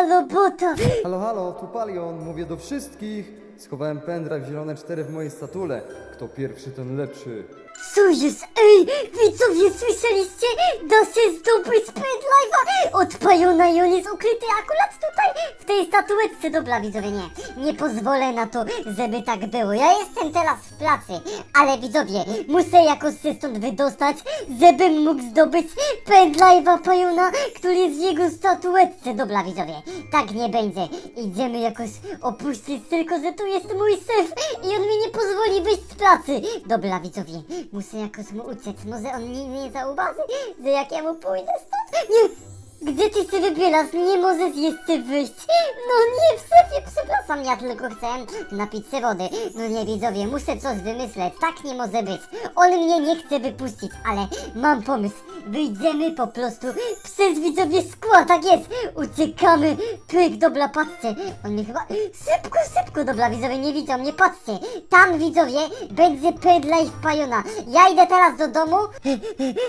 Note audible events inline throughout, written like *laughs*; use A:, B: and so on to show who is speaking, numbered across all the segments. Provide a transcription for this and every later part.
A: Fajna robota!
B: Halo, halo, tu Palion, mówię do wszystkich. Schowałem pendrive zielone 4 w mojej statule. Kto pierwszy, ten lepszy.
A: Co jest? Ej, widzowie, słyszeliście? Da się zdobyć pendrive'a od Pajona i on jest ukryty akurat tutaj, w tej statuetce. Dobra, widzowie, nie. Nie pozwolę na to, żeby tak było. Ja jestem teraz w pracy, ale widzowie, muszę jakoś się stąd wydostać, żebym mógł zdobyć pendrive'a Pajona, który jest w jego statuetce. Dobra, widzowie, tak nie będzie. Idziemy jakoś opuścić, tylko że tu jest mój sef i on mi nie pozwoli wyjść z pracy. Dobra, widzowie, muszę jakoś mu uciec. Może on nie, nie zauważy, że jak ja mu pójdę stąd... Nie! Gdzie ty się wybierasz? Nie możesz jeszcze wyjść. No nie, w sefie, przepraszam, ja tylko chciałem napić się wody. No nie, widzowie, muszę coś wymyśleć. Tak nie może być. On mnie nie chce wypuścić, ale mam pomysł. Wyjdziemy po prostu przez widzowie skła, tak jest. Uciekamy. Pyk, dobra, patrzcie. On mnie chyba... Szybko, szybko, dobra, widzowie, nie widzą mnie, patrzcie. Tam, widzowie, będzie pendrive Pajona. Ja idę teraz do domu.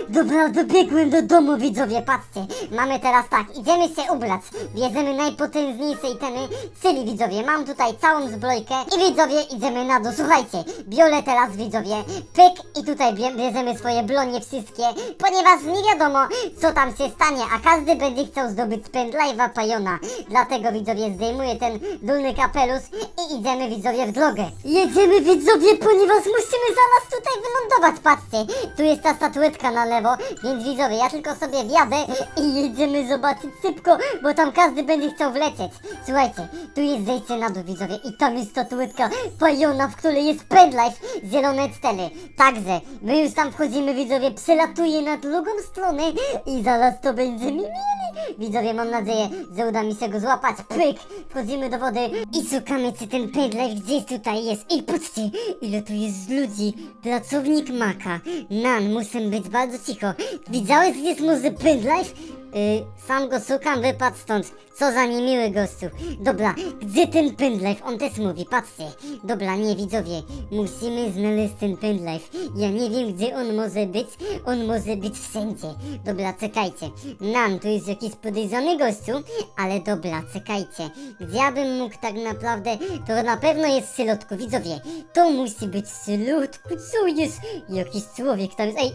A: Dobra, dobiegłem do domu, widzowie, patrzcie. Mamy teraz tak, idziemy się ubrać. Bierzemy najpotężniejsze itemy, czyli widzowie, mam tutaj całą zbrojkę i widzowie, idziemy na dół. Słuchajcie, biorę teraz, widzowie, pyk i tutaj bie- bierzemy swoje blonie wszystkie, ponieważ nie wiadomo, co tam się stanie, a każdy będzie chciał zdobyć pendrive'a Pajona. Dlatego, widzowie, zdejmuję ten dolny kapelusz i idziemy, widzowie, w drogę. Jedziemy, widzowie, ponieważ musimy zaraz tutaj wylądować, patrzcie. Tu jest ta statuetka na lewo, więc widzowie, ja tylko sobie wjadę i jedziemy zobaczyć szybko, bo tam każdy będzie chciał wlecieć. Słuchajcie, tu jest zejście na dół, widzowie, i tam jest statuetka Pajona, w której jest pendrive, zielone ctele. Także, my już tam wchodzimy, widzowie, przelatuję na drugą stronę i zaraz to będziemy mieli. Widzowie, mam nadzieję, że uda mi się go złapać. Pyk! Wchodzimy do wody i szukamy, czy ten pendrive gdzieś tutaj jest. I patrzcie, ile tu jest ludzi. Pracownik Maka. Nan, muszę być bardzo cicho. Widziałeś, gdzie jest może pendrive? Yy, sam go szukam, wypadł stąd. Co za niemiły gościu. Dobra, gdzie ten pendrive? On też mówi, patrzcie. Dobra, nie widzowie, musimy znaleźć ten pendrive. Ja nie wiem, gdzie on może być. On może być wszędzie. Dobra, czekajcie. Nam, tu jest jakiś podejrzany gościu, ale dobra, czekajcie. Gdzie ja bym mógł tak naprawdę... To na pewno jest w środku, widzowie. To musi być w środku. Co jest? Jakiś człowiek tam jest. Ej,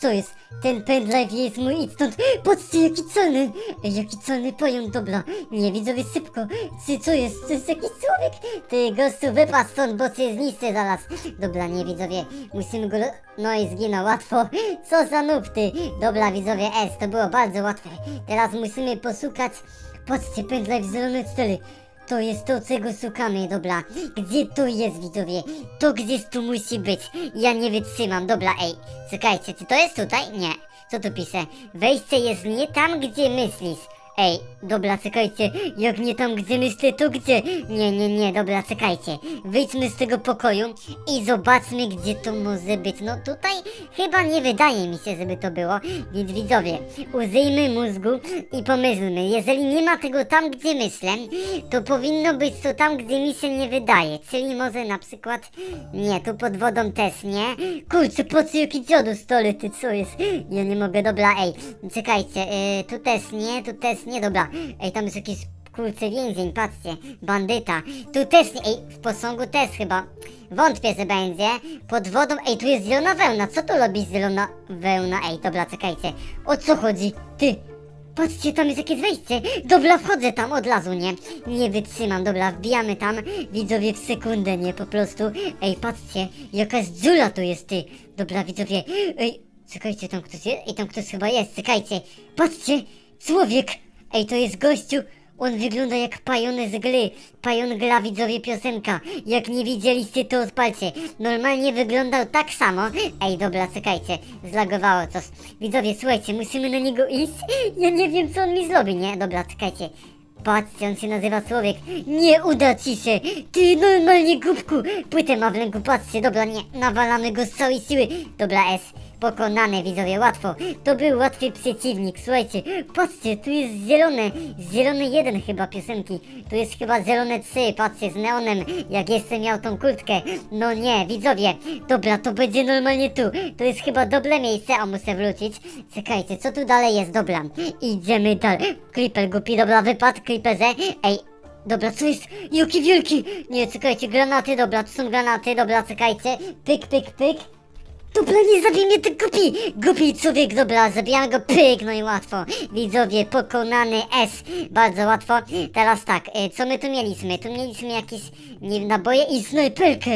A: co jest? Ten pendrive jest mój, idź stąd. Patrzcie, jaki celny. Jaki celny pająk, dobra. Nie, widzowie, szybko. Czy co jest? To jest jakiś człowiek? Ty, gościu, wypadł stąd, bo cię zniszczę zaraz. Dobra, nie, widzowie, musimy go... No i zginął łatwo. Co za noob, ty. Dobra, widzowie, S, to było bardzo łatwe. Teraz musimy poszukać... Patrzcie, pendrive zielone cztery. To jest to, czego szukamy, dobra. Gdzie to jest, widzowie? To gdzieś tu musi być. Ja nie wytrzymam, dobra, ej. Czekajcie, czy to jest tutaj? Nie. Co tu pisze? Wejście jest nie tam, gdzie myślisz. Ej, dobra, czekajcie, jak nie tam gdzie myślę, to gdzie? Nie, nie, nie, dobra, czekajcie. Wyjdźmy z tego pokoju i zobaczmy, gdzie to może być. No tutaj chyba nie wydaje mi się, żeby to było. Więc widzowie, użyjmy mózgu i pomyślmy, jeżeli nie ma tego tam, gdzie myślę, to powinno być to tam, gdzie mi się nie wydaje. Czyli może na przykład, nie, tu pod wodą też nie. Kurczę, po co jaki dziodu stole, ty co jest? Ja nie mogę, dobra, ej, czekajcie, y, tu też nie, tu też nie, dobra. Ej, tam jest jakiś kurczę więzień, patrzcie, bandyta. Tu też nie, ej, w posągu też chyba. Wątpię, że będzie. Pod wodą, ej, tu jest zielona wełna. Co tu robi zielona wełna? Ej, dobra, czekajcie. O co chodzi? Ty, Patrzcie, tam jest jakieś wejście. Dobra, wchodzę tam od razu, nie? Nie wytrzymam, dobra, wbijamy tam. Widzowie w sekundę, nie? Po prostu. Ej, patrzcie, jakaś dziura tu jest, ty. Dobra, widzowie. Ej, czekajcie, tam ktoś jest? Ej, tam ktoś chyba jest, czekajcie. Patrzcie, człowiek. Ej, to jest gościu. On wygląda jak pajon z gry. Pajon gra widzowie piosenka. Jak nie widzieliście to odpalcie. Normalnie wyglądał tak samo. Ej dobra, czekajcie. Zlagowało coś. Widzowie, słuchajcie, musimy na niego iść. Ja nie wiem co on mi zrobi, nie? Dobra, czekajcie. Patrzcie, on się nazywa człowiek. Nie uda ci się. Ty normalnie głupku. Płytę ma w ręku, patrzcie. Dobra, nie. Nawalamy go z całej siły. Dobra, S. pokonane, widzowie, łatwo. To był łatwy przeciwnik, słuchajcie, patrzcie, tu jest zielone, zielony jeden chyba piosenki, tu jest chyba zielone 3, patrzcie, z neonem, jak jeszcze miał tą kurtkę. No nie, widzowie, dobra, to będzie normalnie tu, to jest chyba dobre miejsce, a muszę wrócić. Czekajcie, co tu dalej jest, dobra, idziemy dalej. Creeper głupi, dobra, wypadł, creeperze, ej, Dobra, co jest? Juki wielki! Nie, czekajcie, granaty, dobra, to są granaty, dobra, czekajcie. Pyk, pyk, pyk. Dobra, nie zabij mnie ten głupi! Głupi człowiek, dobra, zabijamy go, pyk, no i łatwo. Widzowie, pokonany S, bardzo łatwo. Teraz tak, e, co my tu mieliśmy? Tu mieliśmy jakieś nie naboje i snajperkę.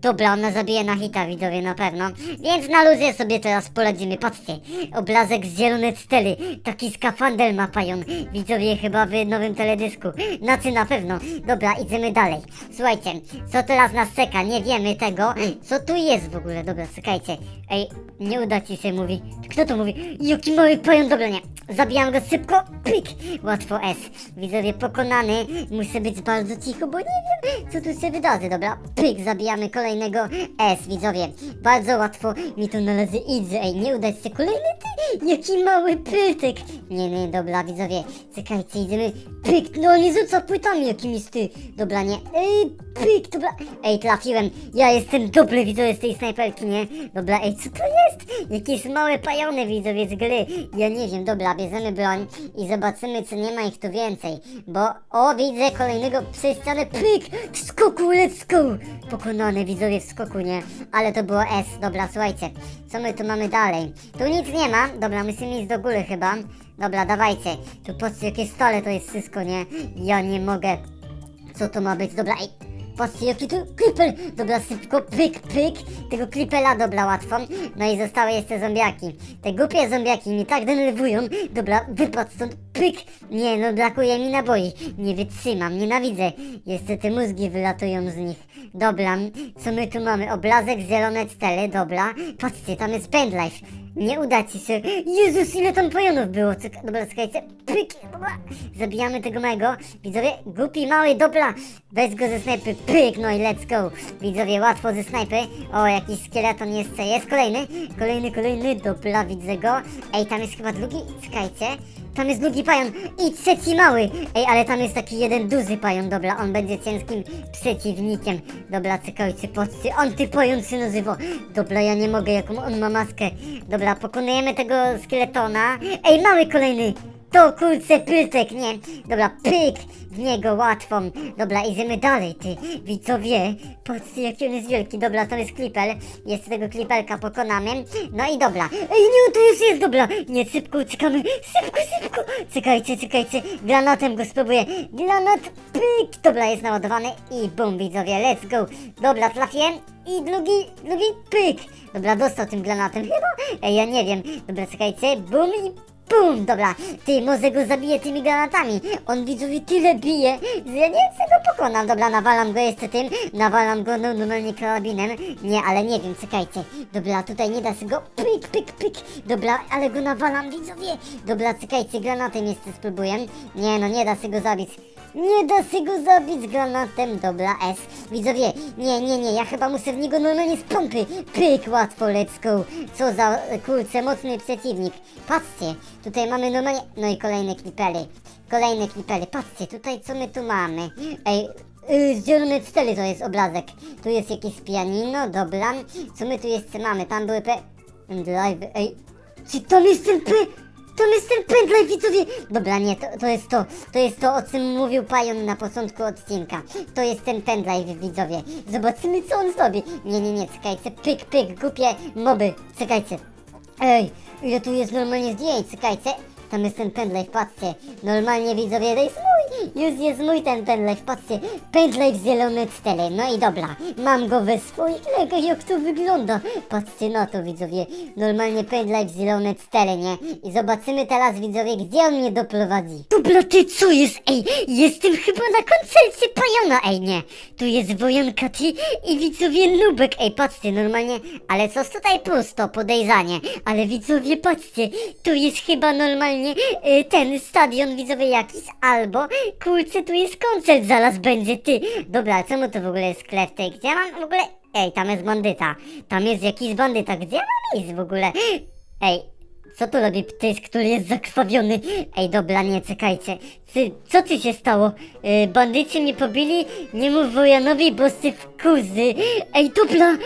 A: Dobra, ona zabije na hita, widzowie, na pewno. Więc na luzie sobie teraz poradzimy, patrzcie. Obrazek z zielone stely, taki skafander ma pajon. Widzowie, chyba w nowym teledysku. Znaczy na pewno. Dobra, idziemy dalej. Słuchajcie, co teraz nas czeka? Nie wiemy tego. Co tu jest w ogóle? Dobra, czekajcie. Ej, nie uda ci się, mówi. Kto to mówi? Jaki mały pajon, dobra, nie. Zabijam go szybko, pik. Łatwo S. Widzowie, pokonany. Muszę być bardzo cicho, bo nie wiem, co tu się wydarzy, dobra. Pyk, zabijamy kolejnego S, widzowie. Bardzo łatwo mi tu należy idzie. Ej, nie udać się kolejny ty. Jaki mały pytek. Nie, nie, dobra, widzowie. Czekajcie, idziemy. Pyk, no nie rzuca płytami jakimiś ty. Dobra, nie. Ej, pyk, dobra. Ej, trafiłem. Ja jestem dobry, widzowie, z tej snajperki, nie? Dobra, ej, co to jest? Jakieś małe pajony, widzowie, z gry. Ja nie wiem, dobra, bierzemy broń i zobaczymy, czy nie ma ich tu więcej. Bo, o, widzę kolejnego przez ścianę, pyk, w skoku, let's go. Pokonany, widzowie, w skoku, nie? Ale to było S, dobra, słuchajcie. Co my tu mamy dalej? Tu nic nie ma, dobra, musimy iść do góry chyba. Dobra, dawajcie. Tu patrzcie, jakie stole to jest wszystko, nie? Ja nie mogę. Co to ma być? Dobra, ej. Patrzcie, jaki tu creeper! Dobra, szybko, pyk, pyk. Tego creepera, dobra, łatwo. No i zostały jeszcze zombiaki. Te głupie zombiaki mnie tak denerwują. Dobra, wypadł stąd, pyk. Nie, no brakuje mi naboi. Nie wytrzymam, nienawidzę. Jeszcze te mózgi wylatują z nich. Dobra, co my tu mamy? Obrazek, zielone stele, dobra. Patrzcie, tam jest pendlife. Nie uda ci się. Jezus, ile tam pojonów było. Czeka, dobra, czekajcie. Pyk. Zabijamy tego małego. Widzowie, głupi mały, dobra. Weź go ze snajpy. Pyk, no i let's go. Widzowie, łatwo ze snajpy. O, jakiś skeleton jeszcze jest. Kolejny, kolejny, kolejny. Dobra, widzę go. Ej, tam jest chyba drugi. Czekajcie. Tam jest drugi pajon i trzeci mały. Ej, ale tam jest taki jeden duży pajon, dobra, on będzie ciężkim przeciwnikiem. Dobra, czekajcie, patrzcie, antypajon się nazywa. Dobra, ja nie mogę, jaką on ma maskę. Dobra, pokonujemy tego skieletona. Ej, mały kolejny. To kurczę pyltek, nie? Dobra, pyk w niego łatwą. Dobra, idziemy dalej, ty. Widzowie, patrzcie jaki on jest wielki. Dobra, to jest klipel. Jeszcze tego klipelka pokonamy. No i dobra. Ej, nie, tu już jest, dobra. Nie, szybko uciekamy. Szybko, szybko. Czekajcie, czekajcie. Granatem go spróbuję. Granat, pyk. Dobra, jest naładowany i bum, widzowie, let's go. Dobra, trafiłem. I drugi, drugi pyk. Dobra, dostał tym granatem chyba. Ej, ja nie wiem. Dobra, czekajcie. Bum i Bum! Dobra, ty, może go zabiję tymi granatami. On widzowie tyle bije, że ja nie chcę go pokonam. Dobra, nawalam go jeszcze tym, nawalam go no, normalnie karabinem. Nie, ale nie wiem, czekajcie. Dobra, tutaj nie da się go. Pik, pik, pik. Dobra, ale go nawalam, widzowie. Dobra, czekajcie, granatem jeszcze spróbuję. Nie, no nie da się go zabić. Nie da się go zabić granatem, dobra, S. Widzowie, nie, nie, nie, ja chyba muszę w niego normalnie z pompy. Pyk, łatwo, let's go. Co za, e, kurczę, mocny przeciwnik. Patrzcie, tutaj mamy normalnie, no i kolejne klipery. Kolejne klipery, patrzcie, tutaj co my tu mamy. Ej, Yy, zielone to jest obrazek. Tu jest jakieś pianino, dobra. Co my tu jeszcze mamy? Tam były pe... Drive, ej. Czy to jest ten pe... Widzowie! Dobra, nie, to, to jest to. To jest to, o czym mówił Pajon na początku odcinka. To jest ten pendrive, widzowie. Zobaczymy, co on zrobi. Nie, nie, nie, czekajcie. Pyk, pyk, głupie moby. Czekajcie. Ej, ile tu jest normalnie zdjęć, czekajcie. Tam jest ten pendrive, patrzcie. Normalnie, widzowie, to jest mój. Już jest mój ten pendrive, patrzcie. Pendrive zielone cztery. No i dobra, mam go we swoich rękach, jak to wygląda. Patrzcie na to, widzowie. Normalnie pendrive zielone cztery, nie? I zobaczymy teraz, widzowie, gdzie on mnie doprowadzi. Dobra, ty co jest? Ej, jestem chyba na koncercie Pajona, ej, nie. Tu jest wojanka, ty i widzowie Nubek. Ej, patrzcie, normalnie, ale coś tutaj pusto, podejrzanie. Ale widzowie, patrzcie, tu jest chyba normalnie y, ten stadion, widzowie, jakiś, albo Kurczę, tu jest koncert, zaraz będzie ty. Dobra, czemu to w ogóle jest sklep tej? Gdzie ja mam w ogóle... Ej, tam jest bandyta. Tam jest jakiś bandyta. Gdzie ja mam iść w ogóle? Ej, co tu robi ptyś, który jest zakrwawiony? Ej, dobra, nie, czekajcie. Ty, co ci się stało? Yy, bandyci mnie pobili? Nie mów Wojanowi, bo sy wkuzy. Ej, dobra,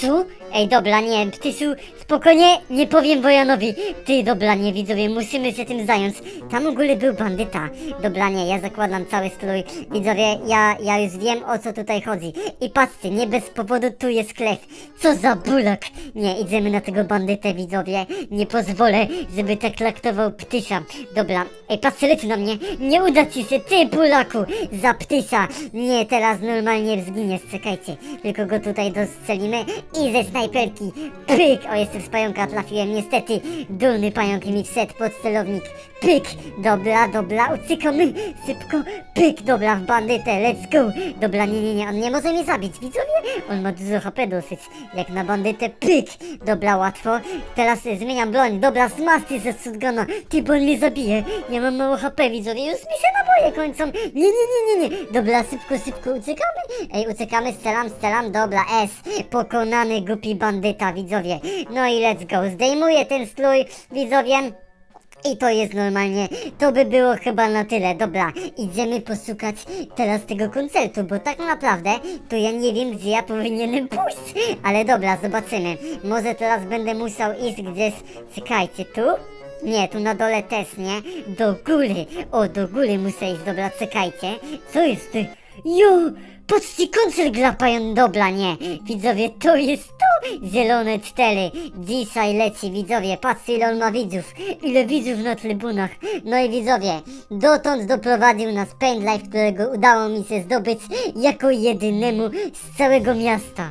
A: co? Ej, dobra, nie, Ptysiu, spokojnie, nie powiem Wojanowi. Ty, dobra, nie, widzowie, musimy się tym zająć. Tam w ogóle był bandyta. Dobra, nie, ja zakładam cały strój. Widzowie, ja, ja już wiem, o co tutaj chodzi. I patrzcie, nie bez powodu tu jest sklep. Co za bulak. Nie, idziemy na tego bandytę, widzowie. Nie pozwolę, żeby tak traktował Ptysia. Dobra, ej, patrzcie, leci na mnie. Nie uda ci się, ty, bulaku, za Ptysia. Nie, teraz normalnie zginiesz, czekajcie. Tylko go tutaj dostrzelimy i ze snajperki. Pyk! O, jestem z pająka, trafiłem niestety. Dolny pająk mi wszedł pod celownik. Pyk! Dobra, dobra, uciekamy. Szybko. Pyk! Dobra, w bandytę, let's go. Dobra, nie, nie, nie, on nie może mnie zabić, widzowie. On ma dużo HP dosyć. Jak na bandytę, pyk! Dobra, łatwo. Teraz zmieniam broń. Dobra, smasty ze shotguna. Ty, bo on mnie zabije. Ja mam mało HP, widzowie. Już mi się naboje kończą. Nie, nie, nie, nie, nie. Dobra, szybko, szybko uciekamy. Ej, uciekamy, strzelam, strzelam. Dobra, S. Pokonany głupi bandyta, widzowie. No i let's go. Zdejmuję ten strój, widzowie. I to jest normalnie, to by było chyba na tyle. Dobra, idziemy poszukać teraz tego koncertu, bo tak naprawdę to ja nie wiem, gdzie ja powinienem *laughs* pójść. Ale dobra, zobaczymy. Może teraz będę musiał iść gdzieś, czekajcie, tu? Nie, tu na dole też, nie? Do góry. O, do góry muszę iść, dobra, czekajcie. Co jest ty? Jo! Patrzcie, koncert gra dobra, nie. Widzowie, to jest! Zielone cztery. Dzisiaj leci, widzowie. Patrzcie, ile on ma widzów. Ile widzów na trybunach. No i widzowie, dotąd doprowadził nas pendlife, którego udało mi się zdobyć jako jedynemu z całego miasta.